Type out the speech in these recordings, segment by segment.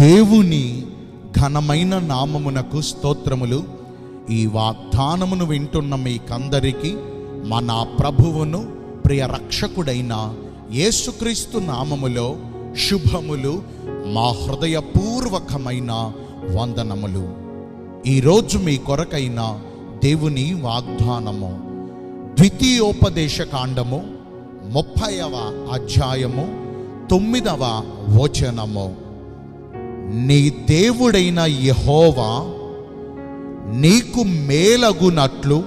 దేవుని ఘనమైన నామమునకు స్తోత్రములు. ఈ వాగ్దానమును వింటున్న మీకందరికీ మన ప్రభువును ప్రియ రక్షకుడైన యేసుక్రీస్తు నామములో శుభములు మా హృదయపూర్వకమైన వందనములు. ఈరోజు మీ కొరకైన దేవుని వాగ్దానము ద్వితీయోపదేశ కాండము ముప్పైవ అధ్యాయము తొమ్మిదవ వచనము. నీ దేవుడైన యహోవా నీకు మేలగునట్లు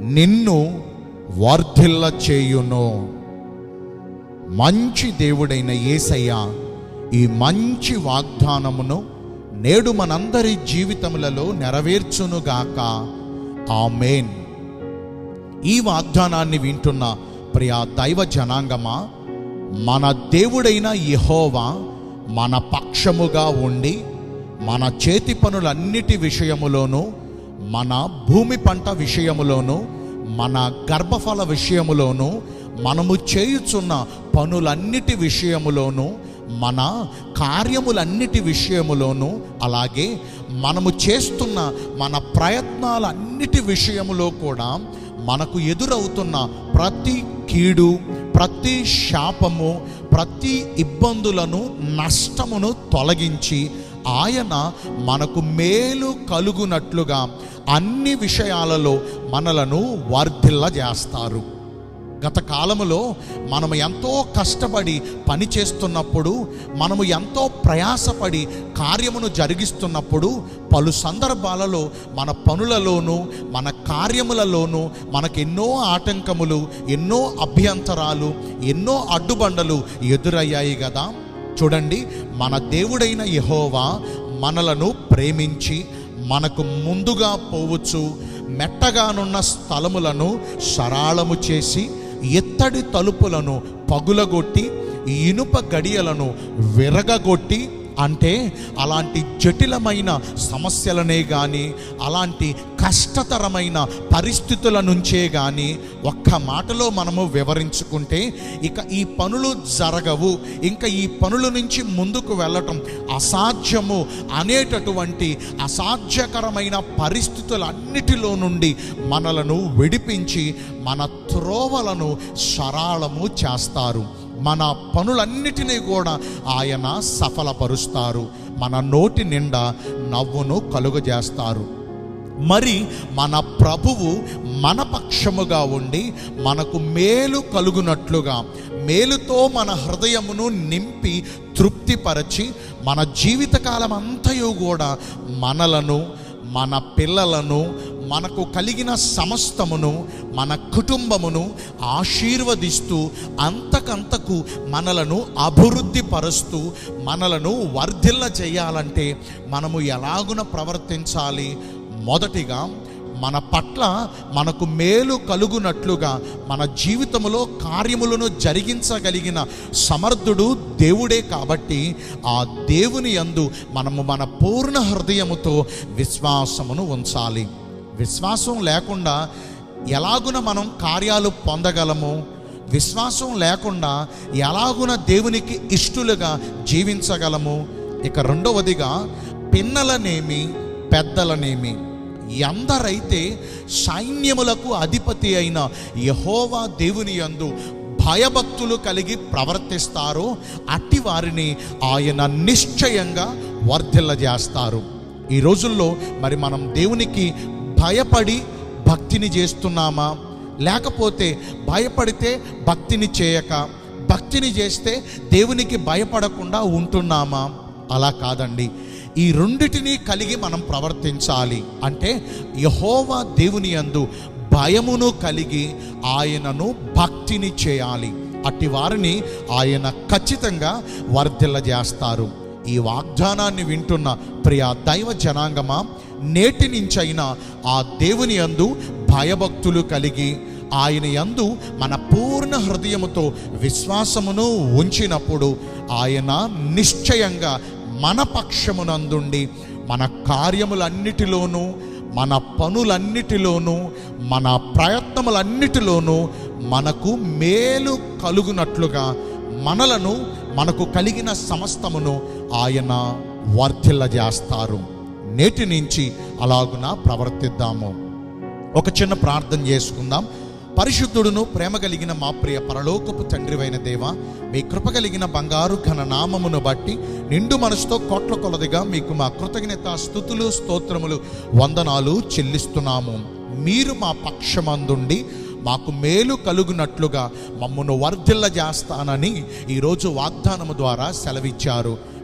నిన్ను వర్ధిల్ల చేయును. మంచి దేవుడైన యేసయ్య ఈ మంచి వాగ్దానమును నేడు మనందరి జీవితములలో నెరవేర్చునుగాక. ఆమెన్. ఈ వాగ్దానాన్ని వింటున్న ప్రియా దైవ జనాంగమా మన దేవుడైన యహోవా మన పక్షముగా ఉండి మన చేతి పనులన్నిటి విషయములోనూ మన భూమి పంట విషయములోనూ మన గర్భఫల విషయములోనూ మనము చేయుచున్న పనులన్నిటి విషయములోనూ మన కార్యములన్నిటి విషయములోనూ అలాగే మనము చేస్తున్న మన ప్రయత్నాలన్నిటి విషయములో కూడా మనకు ఎదురవుతున్న ప్రతి కీడు ప్రతి శాపము ప్రతి ఇబ్బందులను నష్టమును తొలగించి ఆయన మనకు మేలు కలుగునట్లుగా అన్ని విషయాలలో మనలను వర్ధిల్ల చేస్తారు గత కాలములో మనము ఎంతో కష్టపడి పని చేస్తున్నప్పుడు మనము ఎంతో ప్రయాసపడి కార్యమును జరిగిస్తున్నప్పుడు పలు సందర్భాలలో మన పనులలోనూ మన కార్యములలోనూ మనకు ఎన్నో ఆటంకములు ఎన్నో అభ్యంతరాలు ఎన్నో అడ్డుబండలు ఎదురయ్యాయి కదా చూడండి మన దేవుడైన యహోవా మనలను ప్రేమించి మనకు ముందుగా పోవచ్చు మెట్టగానున్న స్థలములను సరాళము చేసి ఎత్తడి తలుపులను పగులగొట్టి ఇనుప గడియలను విరగగొట్టి అంటే అలాంటి జటిలమైన సమస్యలనే కానీ అలాంటి కష్టతరమైన పరిస్థితుల నుంచే కానీ ఒక్క మాటలో మనము వివరించుకుంటే ఇక ఈ పనులు జరగవు. ఇంకా ఈ పనుల నుంచి ముందుకు వెళ్ళటం అసాధ్యము అనేటటువంటి అసాధ్యకరమైన పరిస్థితులన్నిటిలో నుండి మనలను విడిపించి మన త్రోవలను సరాళము చేస్తారు. మన పనులన్నిటినీ కూడా ఆయన సఫలపరుస్తారు. మన నోటి నిండా నవ్వును కలుగజేస్తారు. మరి మన ప్రభువు మన పక్షముగా ఉండి మనకు మేలు కలుగునట్లుగా మేలుతో మన హృదయమును నింపి తృప్తిపరచి మన జీవితకాలం అంతయు కూడా మనలను మన పిల్లలను మనకు కలిగిన సమస్తమును మన కుటుంబమును ఆశీర్వదిస్తూ అంతకంతకు మనలను అభివృద్ధి పరుస్తూ మనలను వర్ధిల్ల చేయాలంటే మనము ఎలాగున ప్రవర్తించాలి? మొదటిగా మన పట్ల మనకు మేలు కలుగునట్లుగా మన జీవితంలో కార్యములను జరిగించగలిగిన సమర్థుడు దేవుడే కాబట్టి ఆ దేవుని యందు మనము మన పూర్ణ హృదయముతో విశ్వాసమును ఉంచాలి. విశ్వాసం లేకుండా ఎలాగున మనం కార్యాలు పొందగలము? విశ్వాసం లేకుండా ఎలాగున దేవునికి ఇష్టలుగా జీవించగలము? ఇక రెండవదిగా పిన్నలనేమి పెద్దలనేమి. ఎందరైతే సైన్యములకు అధిపతి అయిన యహోవా దేవుని యందు భయభక్తులు కలిగి ప్రవర్తిస్తారో అట్టి వారిని ఆయన నిశ్చయంగా వర్ధిల్లజేస్తారు. ఈ రోజుల్లో మరి మనం దేవునికి భయపడి భక్తిని చేస్తున్నామా? లేకపోతే భయపడితే భక్తిని చేయక భక్తిని చేస్తే దేవునికి భయపడకుండా ఉంటున్నామా? అలా కాదండి. ఈ రెండిటిని కలిగి మనం ప్రవర్తించాలి. అంటే యహోవా దేవుని యందు భయమును కలిగి ఆయనను భక్తిని చేయాలి. అట్టి వారిని ఆయన ఖచ్చితంగా వర్ధిల్లజేస్తారు. ఈ వాగ్దానాన్ని వింటున్న ప్రియా దైవ జనాంగమా నేటి నుంచైనా ఆ దేవుని యందు భయభక్తులు కలిగి ఆయన యందు మన పూర్ణ హృదయముతో విశ్వాసమును ఉంచినప్పుడు ఆయన నిశ్చయంగా మన పక్షమునందుండి మన కార్యములన్నిటిలోనూ మన పనులన్నిటిలోనూ మన ప్రయత్నములన్నిటిలోనూ మనకు మేలు కలుగునట్లుగా మనలను మనకు కలిగిన సమస్తమును ఆయన వర్ధిల్లజేస్తారు. నేటి నుంచి అలాగున ప్రవర్తిద్దాము. ఒక చిన్న ప్రార్థన చేసుకుందాం. పరిశుద్ధుడును ప్రేమ కలిగిన మా ప్రియ పరలోకపు తండ్రివైన దేవ మీ కృప కలిగిన బంగారు ఘన నామమును బట్టి నిండు మనసుతో కోట్ల కొలదిగా మీకు మా కృతజ్ఞత స్థుతులు స్తోత్రములు వందనాలు చెల్లిస్తున్నాము. మీరు మా పక్షమందుండి మాకు మేలు కలుగునట్లుగా మమ్మను వర్ధిల్ల చేస్తానని ఈరోజు వాగ్దానము ద్వారా సెలవిచ్చారు.